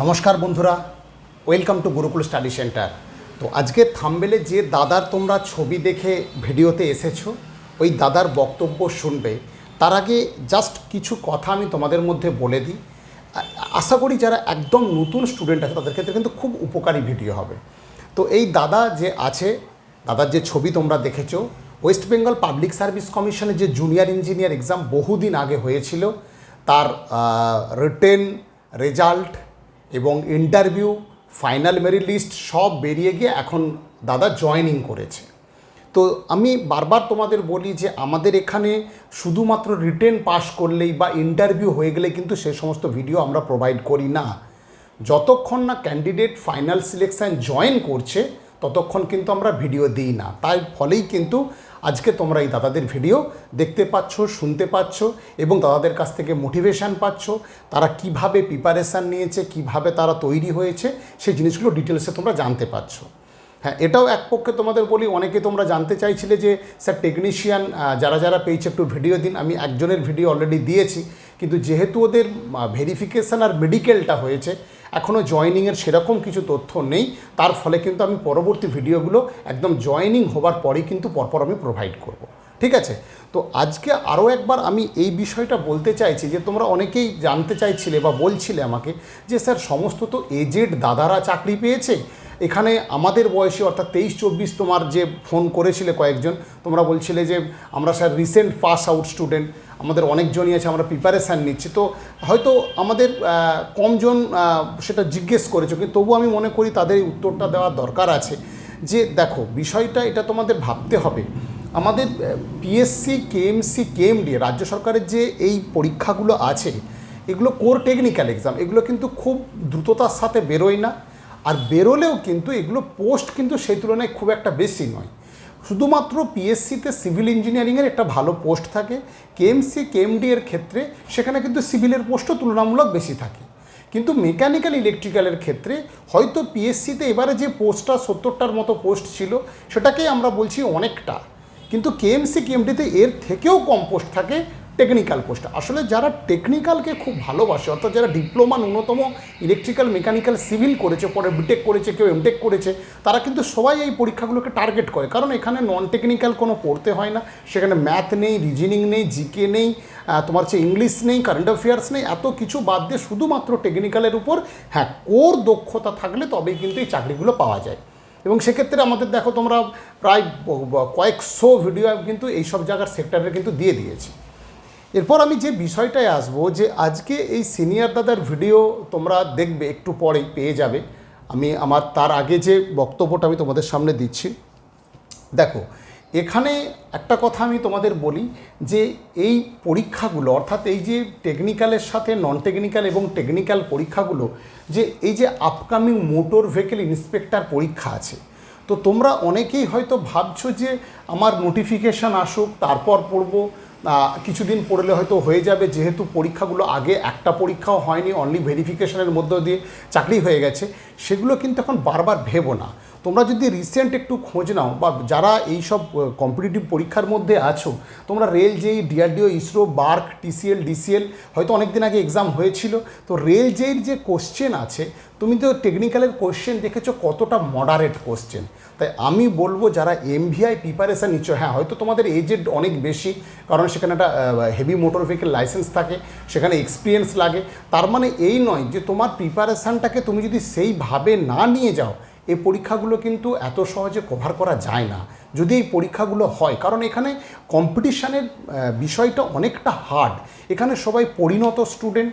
নমস্কার বন্ধুরা welcome to Gurukul study centre তো আজকে থাম্বেলে যে দাদার তোমরা ছবি দেখে ভিডিওতে এসেছ, ওই দাদার বক্তব্য শুনবে। তার আগে জাস্ট কিছু কথা আমি তোমাদের মধ্যে বলে দিই। আশা করি যারা একদম নতুন স্টুডেন্ট আছে, তাদের ক্ষেত্রে কিন্তু খুব উপকারী ভিডিও হবে। তো এই দাদা যে আছে, দাদার যে ছবি তোমরা দেখেছ ওয়েস্ট বেঙ্গল পাবলিক সার্ভিস কমিশনের যে জুনিয়র ইঞ্জিনিয়ার এক্সাম বহুদিন আগে হয়েছিল, তার রিটেন রেজাল্ট এবং ইন্টারভিউ ফাইনাল মেরিট লিস্ট সব বেরিয়ে গিয়ে এখন দাদা জয়নিং করেছে। তো আমি বারবার তোমাদের বলি যে আমাদের এখানে শুধুমাত্র রিটেন পাস করলেই বা ইন্টারভিউ হয়ে গেলে কিন্তু সে সমস্ত ভিডিও আমরা প্রোভাইড করি না। যতক্ষণ না ক্যান্ডিডেট ফাইনাল সিলেকশান জয়েন করছে ততক্ষণ কিন্তু আমরা ভিডিও দিই না। তাই ফলেই কিন্তু আজকে তোমরা এই দাদাদের ভিডিও দেখতে পাচ্ছ, শুনতে পাচ্ছ এবং দাদাদের কাছ থেকে মোটিভেশান পাচ্ছ, তারা কীভাবে প্রিপারেশান নিয়েছে, কীভাবে তারা তৈরি হয়েছে, সেই জিনিসগুলো ডিটেলসে তোমরা জানতে পারছ। হ্যাঁ এটাও এক পক্ষে তোমাদের বলি, অনেকে তোমরা জানতে চাইছিলে যে স্যার টেকনিশিয়ান যারা যারা পেয়েছে একটু ভিডিও দিন, আমি একজনের ভিডিও অলরেডি দিয়েছি। কিন্তু যেহেতু ওদের ভেরিফিকেশান আর মেডিকেলটা হয়েছে এখনও জয়নিংয়ের সেরকম কিছু তথ্য নেই। তার ফলে কিন্তু আমি পরবর্তী ভিডিওগুলো একদম জয়নিং হবার পরেই কিন্তু পরপর আমি প্রোভাইড করব। ঠিক আছে? তো আজকে আরও একবার আমি এই বিষয়টা বলতে চাইছি যে, তোমরা অনেকেই জানতে চাইছিলে বা বলছিলে আমাকে যে, স্যার, সমস্ত তো এজেড দাদারা চাকরি পেয়েছে এখানে আমাদের বয়সী অর্থাৎ তেইশ, চব্বিশ তোমার যে ফোন করেছিলে কয়েকজন, তোমরা বলছিলে যে আমরা sir recent pass out student আমাদের অনেকজনই আছে, আমরা প্রিপারেশান নিচ্ছি। তো হয়তো আমাদের কমজন সেটা জিজ্ঞেস করেছ, কিন্তু তবু আমি মনে করি তাদের এই উত্তরটা দেওয়ার দরকার আছে। যে দেখো, বিষয়টা এটা তোমাদের ভাবতে হবে। আমাদের পিএসসি কেএমসি কেএমডি রাজ্য সরকারের যে এই পরীক্ষাগুলো আছে, এগুলো কোর টেকনিক্যাল এক্সাম এগুলো কিন্তু খুব দ্রুততার সাথে বেরোয় না। আর বেরোলেও কিন্তু এগুলো পোস্ট কিন্তু সেই তুলনায় খুব একটা বেশি নয়। শুধুমাত্র পিএসসিতে সিভিল ইঞ্জিনিয়ারিংয়ের একটা ভালো পোস্ট থাকে। কেএমসি কেএমডি এর ক্ষেত্রে সেখানে কিন্তু সিভিলের পোস্টও তুলনামূলক বেশি থাকে। কিন্তু মেকানিক্যাল ইলেকট্রিক্যালের ক্ষেত্রে হয়তো পিএসসিতে এবারে যে পোস্টটা সত্তরটার মতো পোস্ট ছিল, সেটাকেই আমরা বলছি অনেকটা। কিন্তু কেএমসি কেএমডিতে এর থেকেও কম পোস্ট থাকে। টেকনিক্যাল পোস্ট আসলে যারা টেকনিক্যালকে খুব ভালোবাসে, অর্থাৎ যারা ডিপ্লোমা ন্যূনতম ইলেকট্রিক্যাল মেকানিক্যাল সিভিল করেছে, পরে বিটেক করেছে, কেউ এমটেক করেছে, তারা কিন্তু সবাই এই পরীক্ষাগুলোকে টার্গেট করে। কারণ এখানে নন টেকনিক্যাল কোনো পড়তে হয় না। সেখানে ম্যাথ নেই রিজনিং নেই জিকে নেই তোমার হচ্ছে ইংলিশ নেই কারেন্ট অ্যাফেয়ার্স নেই, এত কিছু বাদ দিয়ে শুধুমাত্র টেকনিক্যালের উপর হ্যাঁ কোর দক্ষতা থাকলে তবেই কিন্তু এই চাকরিগুলো পাওয়া যায়। এবং সেক্ষেত্রে আমাদের দেখো তোমরা প্রায় কয়েকশো ভিডিও কিন্তু এইসব জায়গার সেক্টরে কিন্তু দিয়ে দিয়েছি। এরপর আমি যে বিষয়টায় আসব যে আজকে এই সিনিয়র দাদার ভিডিও তোমরা দেখবে, একটু পরেই পেয়ে যাবে। আমি আমার তার আগে যে বক্তব্যটা আমি তোমাদের সামনে দিচ্ছি। দেখো, এখানে একটা কথা আমি তোমাদের বলি যে এই পরীক্ষাগুলো, অর্থাৎ এই যে টেকনিক্যালের সাথে নন টেকনিক্যাল এবং টেকনিক্যাল পরীক্ষাগুলো, যে এই যে আপকামিং মোটর ভেহিকেল ইন্সপেক্টর পরীক্ষা আছে, তো তোমরা অনেকেই হয়তো ভাবছ যে আমার নোটিফিকেশান আসুক, তারপর পড়ব। কিছুদিন পড়লে হয়তো হয়ে যাবে, যেহেতু পরীক্ষাগুলো আগে একটা পরীক্ষাও হয়নি অনলি ভেরিফিকেশনের মধ্য দিয়ে চাকরি হয়ে গেছে, সেগুলো কিন্তু এখন বারবার ভেবো না। তোমরা যদি রিসেন্ট একটু খোঁজ নাও বা যারা এই সব কম্পিটিটিভ পরীক্ষার মধ্যে আছো, তোমরা রেল যেই DRDO ISRO BARC TCL DCL হয়তো অনেক দিন আগে এক্সাম হয়েছিল, তো রেল যেই যে কোশ্চেন আছে, তুমি তো টেকনিক্যালের কোশ্চেন দেখেছ কতটা মডারেট কোশ্চেন তাই আমি বলব যারা এমভিআই প্রিপারেশান নিচ্ছ হ্যাঁ হয়তো তোমাদের এজেড অনেক বেশি, কারণ সেখানে একটা হেভি মোটর ভেহিকেল লাইসেন্স থাকে, সেখানে এক্সপিরিয়েন্স লাগে, তার মানে এই নয় যে তোমার প্রিপারেশানটাকে তুমি যদি সেইভাবে না নিয়ে যাও এই পরীক্ষাগুলো কিন্তু এত সহজে কভার করা যায় না। যদি এই পরীক্ষাগুলো হয়, কারণ এখানে কম্পিটিশানের বিষয়টা অনেকটা হার্ড এখানে সবাই পরিণত স্টুডেন্ট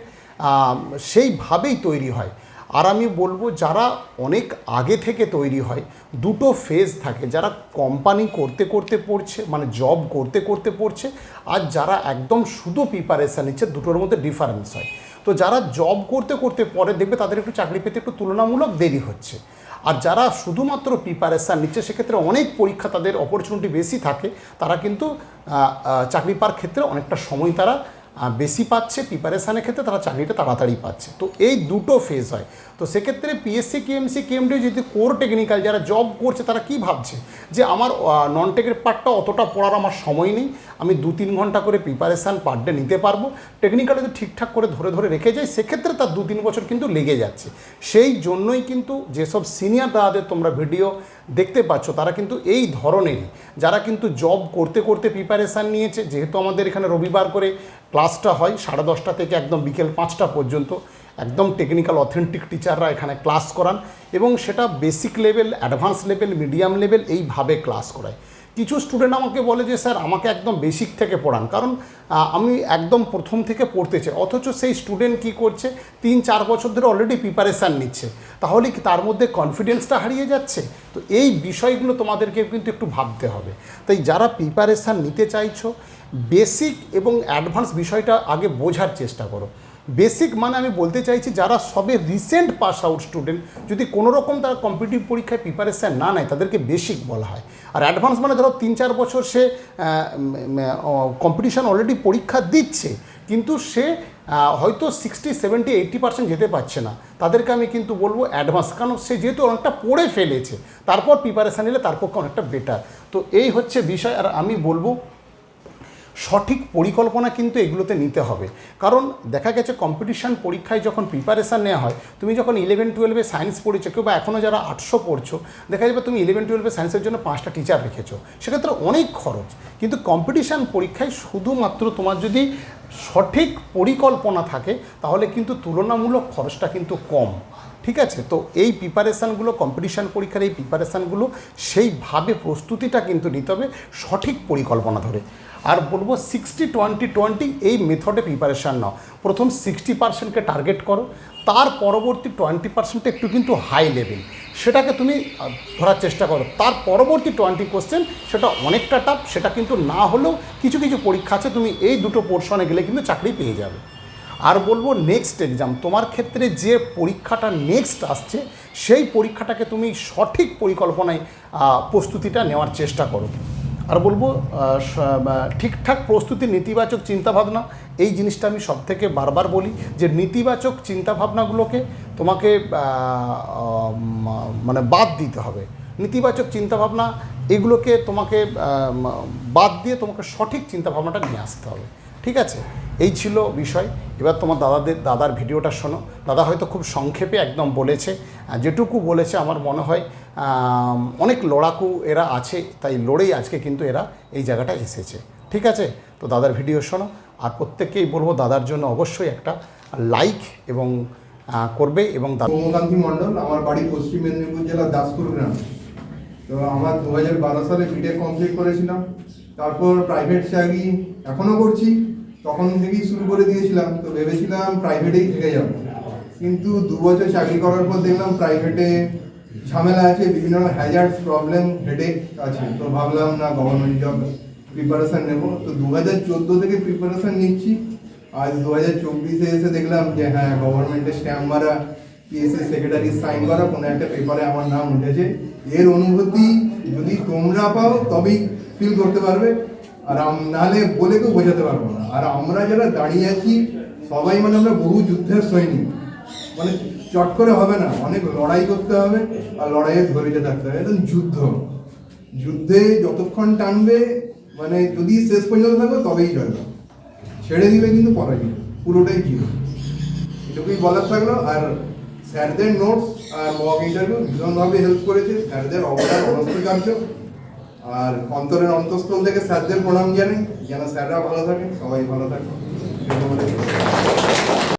সেইভাবেই তৈরি হয়। আর আমি বলব, যারা অনেক আগে থেকে তৈরি হয়, দুটো ফেজ থাকে। যারা কোম্পানি করতে করতে পড়ছে মানে জব করতে করতে পড়ছে, আর যারা একদম শুধু প্রিপারেশান নিচ্ছে, দুটোর মধ্যে ডিফারেন্স হয়। তো যারা জব করতে করতে পরে দেখবে তাদের একটু চাকরি পেতে একটু তুলনামূলক দেরি হচ্ছে। আর যারা শুধুমাত্র প্রিপারেশান নিচ্ছে, সেক্ষেত্রে অনেক পরীক্ষা তাদের অপরচুনিটি বেশি থাকে। তারা কিন্তু চাকরি পাওয়ার ক্ষেত্রে অনেকটা সময় তারা বেশি পাচ্ছে প্রিপারেশানের ক্ষেত্রে তারা চাকরিটা তাড়াতাড়ি পাচ্ছে। তো এই দুটো ফেজ হয়। তো সেক্ষেত্রে পিএসসি কেএমসি কেএমডি যদি কোর টেকনিক্যাল যারা জব করছে, তারা কি ভাবছে? যে আমার নন টেকের পার্টটা অতটা পড়ার আমার সময় নেই, আমি দু তিন ঘণ্টা করে প্রিপারেশান পার ডে নিতে পারব। টেকনিক্যালি যদি ঠিকঠাক করে ধরে ধরে রেখে যাই সেক্ষেত্রে তার দু তিন বছর কিন্তু লেগে যাচ্ছে। সেই জন্যই কিন্তু যেসব সিনিয়র দাদাদের তোমরা ভিডিও দেখতে পাচ্ছ, তারা কিন্তু এই ধরনেরই। যারা কিন্তু জব করতে করতে প্রিপারেশান নিয়েছে, যেহেতু আমাদের এখানে রবিবার করে ক্লাসটা হয় সাড়ে দশটা থেকে একদম বিকেল পাঁচটা পর্যন্ত। একদম টেকনিক্যাল অথেন্টিক টিচাররা এখানে ক্লাস করান এবং সেটা basic level advance level medium level এইভাবে ক্লাস করায়। কিছু স্টুডেন্ট আমাকে বলে যে, স্যার, আমাকে একদম বেসিক থেকে পড়ান। কারণ আমি একদম প্রথম থেকে পড়তে চাই। অথচ সেই স্টুডেন্ট কি করছে? তিন, চার বছর ধরে অলরেডি প্রিপারেশান নিচ্ছে। তাহলে কি তার মধ্যে কনফিডেন্সটা হারিয়ে যাচ্ছে? তো এই বিষয়গুলো তোমাদেরকে কিন্তু একটু ভাবতে হবে। তাই যারা প্রিপারেশান নিতে চাইছো বেসিক এবং অ্যাডভান্স বিষয়টা আগে বোঝার চেষ্টা করো। বেসিক মানে আমি বলতে চাইছি যারা সবে রিসেন্ট পাস আউট স্টুডেন্ট যদি কোনো রকম তারা কম্পিটিটিভ পরীক্ষায় প্রিপারেশান না নেয়, তাদেরকে বেসিক বলা হয়। আর অ্যাডভান্স মানে ধরো তিন চার বছর সে কম্পিটিশান অলরেডি পরীক্ষা দিচ্ছে, কিন্তু সে হয়তো সিক্সটি সেভেন্টি এইট্টি পার্সেন্ট যেতে পারছে না। তাদেরকে আমি কিন্তু বলব অ্যাডভান্স কারণ সে যেহেতু অনেকটা পড়ে ফেলেছে, তারপর প্রিপারেশান নিলে তার পক্ষে অনেকটা বেটার তো এই হচ্ছে বিষয়, আর আমি বলব সঠিক পরিকল্পনা কিন্তু এগুলোতে নিতে হবে। কারণ দেখা গেছে কম্পিটিশান পরীক্ষায় যখন প্রিপারেশান নেওয়া হয়, তুমি যখন ইলেভেন টুয়েলভে সায়েন্স পড়েছো কেউ বা এখনও যারা আটশো পড়ছো, দেখা যাবে তুমি ইলেভেন টুয়েলভে সায়েন্সের জন্য পাঁচটা টিচার রেখেছো। সেক্ষেত্রে অনেক খরচ। কিন্তু কম্পিটিশান পরীক্ষায় শুধুমাত্র তোমার যদি সঠিক পরিকল্পনা থাকে, তাহলে কিন্তু তুলনামূলক খরচটা কিন্তু কম। ঠিক আছে? তো এই প্রিপারেশানগুলো কম্পিটিশান পরীক্ষার এই প্রিপারেশানগুলো সেইভাবে প্রস্তুতিটা কিন্তু নিতে হবে সঠিক পরিকল্পনা ধরে। আর বলব সিক্সটি টোয়েন্টি টোয়েন্টি এই মেথডে প্রিপারেশান নাও। প্রথম সিক্সটি পার্সেন্টকে টার্গেট করো, তার পরবর্তী টোয়েন্টি পার্সেন্ট একটু কিন্তু হাই লেভেল সেটাকে তুমি ধরার চেষ্টা করো। তার পরবর্তী টোয়েন্টি কোশ্চেন সেটা অনেকটা টাফ সেটা কিন্তু না হলেও কিছু কিছু পরীক্ষা আছে, তুমি এই দুটো পোর্শনে গেলে কিন্তু চাকরি পেয়ে যাবে। আর বলব নেক্সট এক্সাম তোমার ক্ষেত্রে যে পরীক্ষাটা নেক্সট আসছে, সেই পরীক্ষাটাকে তুমি সঠিক পরিকল্পনায় প্রস্তুতিটা নেওয়ার চেষ্টা করো। আর বলব ঠিকঠাক প্রস্তুতি, নেতিবাচক চিন্তাভাবনা, এই জিনিসটা আমি সব থেকে বারবার বলি যে নেতিবাচক চিন্তাভাবনাগুলোকে তোমাকে মানে বাদ দিতে হবে। নেতিবাচক চিন্তাভাবনা, এগুলোকে তোমাকে বাদ দিয়ে তোমাকে সঠিক চিন্তাভাবনাটা নিয়ে আসতে হবে। ঠিক আছে? এই ছিল বিষয়। এবার তোমার দাদাদের, দাদার ভিডিওটা শোনো। দাদা হয়তো খুব সংক্ষেপে একদম বলেছে। যেটুকু বলেছে আমার মনে হয় অনেক লড়াকু এরা আছে, তাই লড়েই আজকে কিন্তু এরা এই জায়গাটা এসেছে। ঠিক আছে? তো দাদার ভিডিও শোনো। আর প্রত্যেককেই বলব, দাদার জন্য অবশ্যই একটা লাইক এবং করবে এবং সৌমকান্তি মণ্ডল, আমার বাড়ি পশ্চিম মেদিনীপুর জেলার দাসপুর গ্রাম। তো আমার দু হাজার বারো সালে বিটেক কমপ্লিট করেছিলাম। তারপর প্রাইভেট চাকরি এখনও করছি। তখন থেকেই শুরু করে দিয়েছিলাম। তো ভেবেছিলাম প্রাইভেটেই থেকে যাব। কিন্তু দু বছর চাকরি করার পর দেখলাম প্রাইভেটে ঝামেলা আছে, বিভিন্ন হ্যাজার্ড প্রবলেম হেডেক আছে। তো ভাবলাম, না গভর্নমেন্ট জব প্রিপারেশন নেব। তো দু হাজার চোদ্দ থেকে প্রিপারেশন নিচ্ছি। আজ দু হাজার চব্বিশে এসে দেখলাম যে হ্যাঁ গভর্নমেন্টের স্ট্যাম্প মারা পিএসসি সেক্রেটারি সাইন করা, কোনো একটা পেপারে আমার নাম উঠেছে। এর অনুভূতি যদি তোমরা পাও, তবেই ফিল করতে পারবে। আর নাহলে বলে কেউ বোঝাতে পারব না। আর আমরা যারা দাঁড়িয়ে আছি, সবাই মানে আমরা বহু যুদ্ধের সৈনিক। মানে চট করে হবে না, অনেক লড়াই করতে হবে আর লড়াইয়ে ধৈর্য থাকতে হবে, একদম যুদ্ধ। যুদ্ধে যতক্ষণ টানবে মানে যদি শেষ পর্যন্ত থাকবে, তবেই চলবে ছেড়ে দিলে কিন্তু পরাজিত পুরোটাই জিরো এটুকুই বলার থাকল, আর স্যারদের নোটস আর মক ইন্টারভিউ ভীষণভাবে হেল্প করেছে, স্যারদের অবদান অনস্বীকার্য। আর অন্তরের অন্তঃস্থল থেকে স্যারদের প্রণাম জানাই, যেন স্যাররা ভালো থাকে সবাই ভালো ধন্যবাদ।